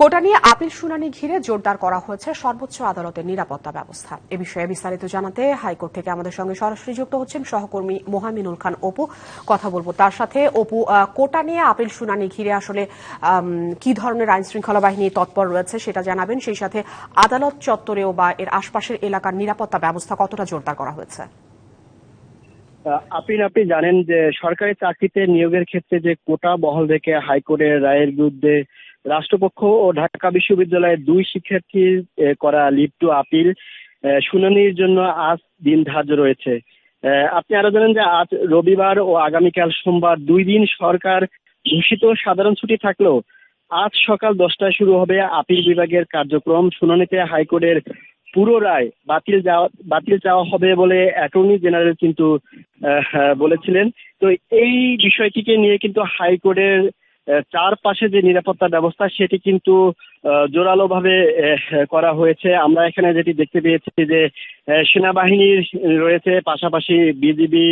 কোটা নিয়ে আপিল শুনানি ঘিরে জোরদার করা হয়েছে সর্বোচ্চ আদালতের নিরাপত্তা ব্যবস্থা। এ বিষয়ে বিস্তারিত জানাতে হাইকোর্ট থেকে আমাদের সঙ্গে সরাসরি যুক্ত হচ্ছেন সহকর্মী মোহামিনুল খান অপু। কথা বলব তার সাথে। অপু কোটা নিয়ে আপিল শুনানি ঘিরে আসলে কি ধরনের আইন শৃঙ্খলা বাহিনী তৎপর রয়েছে সেটা জানাবেন। সেই সাথে আদালত চত্বরেও বা এর আশপাশের এলাকার নিরাপত্তা ব্যবস্থা কতটা জোরদার করা হয়েছে? আহ, আপনি জানেন যে সরকারি চাকরিতে নিয়োগের ক্ষেত্রে যে কোটা বহাল রেখে হাইকোর্টের রায়ের বিরুদ্ধে রাষ্ট্রপক্ষ ও ঢাকা বিশ্ববিদ্যালয়ের দুই শিক্ষার্থীর করা টু আপিল শুনানির জন্য আজ দিন ধার্য রয়েছে। আপনি আরও জানেন যে আজ রবিবার ও আগামীকাল সোমবার দুই দিন সরকার ঘোষিত সাধারণ ছুটি থাকলেও আজ সকাল দশটায় শুরু হবে আপিল বিভাগের কার্যক্রম। শুনানিতে হাইকোর্টের পুরো রায় বাতিল যাওয়া বাতিল চাওয়া হবে বলে অ্যাটর্নি জেনারেল কিন্তু বলেছিলেন। তো এই বিষয়টিকে নিয়ে কিন্তু হাইকোর্টের চারপাশে যে নিরাপত্তা ব্যবস্থা, সেটি কিন্তু জোরালোভাবে করা হয়েছে। আমরা এখানে যেটি দেখতে পেয়েছি যে সেনাবাহিনীর রয়েছে, পাশাপাশি বিজিবি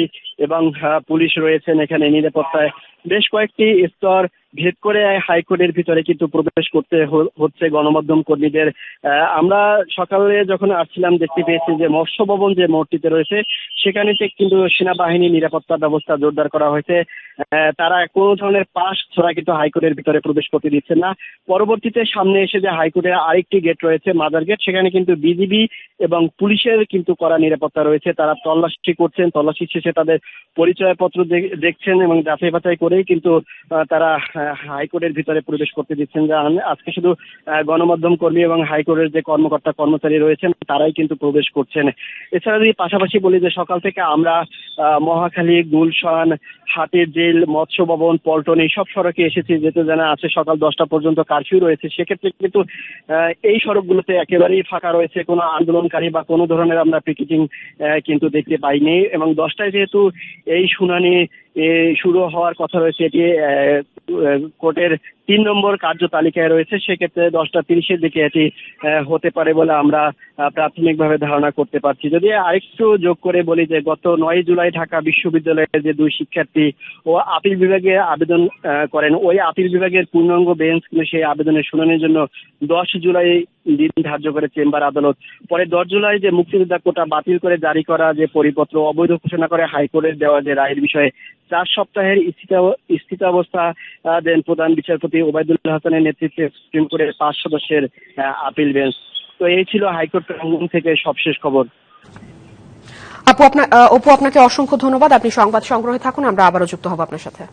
এবং পুলিশ রয়েছেন এখানে নিরাপত্তায়। বেশ কয়েকটি স্তর ভেদ করে হাইকোর্টের ভিতরে কিন্তু প্রবেশ করতে হচ্ছে গণমাধ্যম কর্মীদের। আমরা সকালে যখন আসছিলাম, দেখতে পেয়েছি যে, মৎস্য ভবন যে মোড়টিতে রয়েছে, সেখানে কিন্তু সেনাবাহিনী নিরাপত্তা ব্যবস্থা জোরদার করা হয়েছে। তারা কোনো ধরনের পাশ ছাড়া কিন্তু হাইকোর্টের ভিতরে প্রবেশ করতে দিচ্ছে না। পরবর্তীতে সামনে এসে যে হাইকোর্টের আরেকটি গেট রয়েছে মাদার গেট সেখানে কিন্তু বিজিবি এবং পুলিশের কিন্তু কড়া নিরাপত্তা রয়েছে। তারা তল্লাশি করছেন, তল্লাশি শেষে তাদের পরিচয়পত্র দেখছেন এবং যাচাই বাছাই করেই কিন্তু তারা হাইকোর্টের ভিতরে প্রবেশ করতে দিচ্ছেন। যা আজকে শুধু গণমাধ্যম কর্মী এবং হাইকোর্টের যে কর্মকর্তা কর্মচারী রয়েছেন, তারাই কিন্তু প্রবেশ করছেন। এছাড়া যদি পাশাপাশি বলি যে সকাল থেকে আমরা মহাখালী, গুলশান হাটের জেল, মৎস্য ভবন, পল্টন এইসব সড়কে এসেছে। যেতে জানা আছে, সকাল দশটা পর্যন্ত কারফিউ রয়েছে। সেক্ষেত্রে কিন্তু এই সড়কগুলোতে একেবারেই ফাঁকা রয়েছে। কোনো আন্দোলনকারী বা কোনো ধরনের আমরা পিকেটিং কিন্তু দেখতে পাইনি। এবং দশটায় যেহেতু এই শুনানি শুরু হওয়ার কথা রয়েছে এটি কোর্টের তিন নম্বর কার্য তালিকায় রয়েছে। সেক্ষেত্রে দশটা তিরিশের দিকে এটি হতে পারে বলে আমরা প্রাথমিকভাবে ধারণা করতে পারছি। যদি আরেকটু যোগ করে বলি যে, গত নয় জুলাই ঢাকা বিশ্ববিদ্যালয়ের যে দুই শিক্ষার্থী ও আপিল বিভাগে আবেদন করেন, ওই আপিল বিভাগের পূর্ণাঙ্গ বেঞ্চ সেই আবেদনের শুনানির জন্য দশ জুলাই দিন ধার্য করে চেম্বার আদালত। পরে দশ জুলাই যে মুক্তিযোদ্ধা কোটা বাতিল করে জারি করা যে পরিপত্র অবৈধ ঘোষণা করে হাইকোর্টের দেওয়া যে রায়ের বিষয়ে চার সপ্তাহের স্থিতাবস্থা দেন প্রধান বিচারপতি ওবায়দুল্লাহ হাসানের নেতৃত্বে সুপ্রিম কোর্টের পাঁচ সদস্যের আপিল বেঞ্চ। তো এই ছিল হাইকোর্ট প্রাঙ্গণ থেকে সবশেষ খবর। আপু আপনার অপু, আপনাকে অসংখ্য ধন্যবাদ। আপনি সংবাদ সংগ্রহে থাকুন, আমরা আবারও যুক্ত হব আপনার সাথে।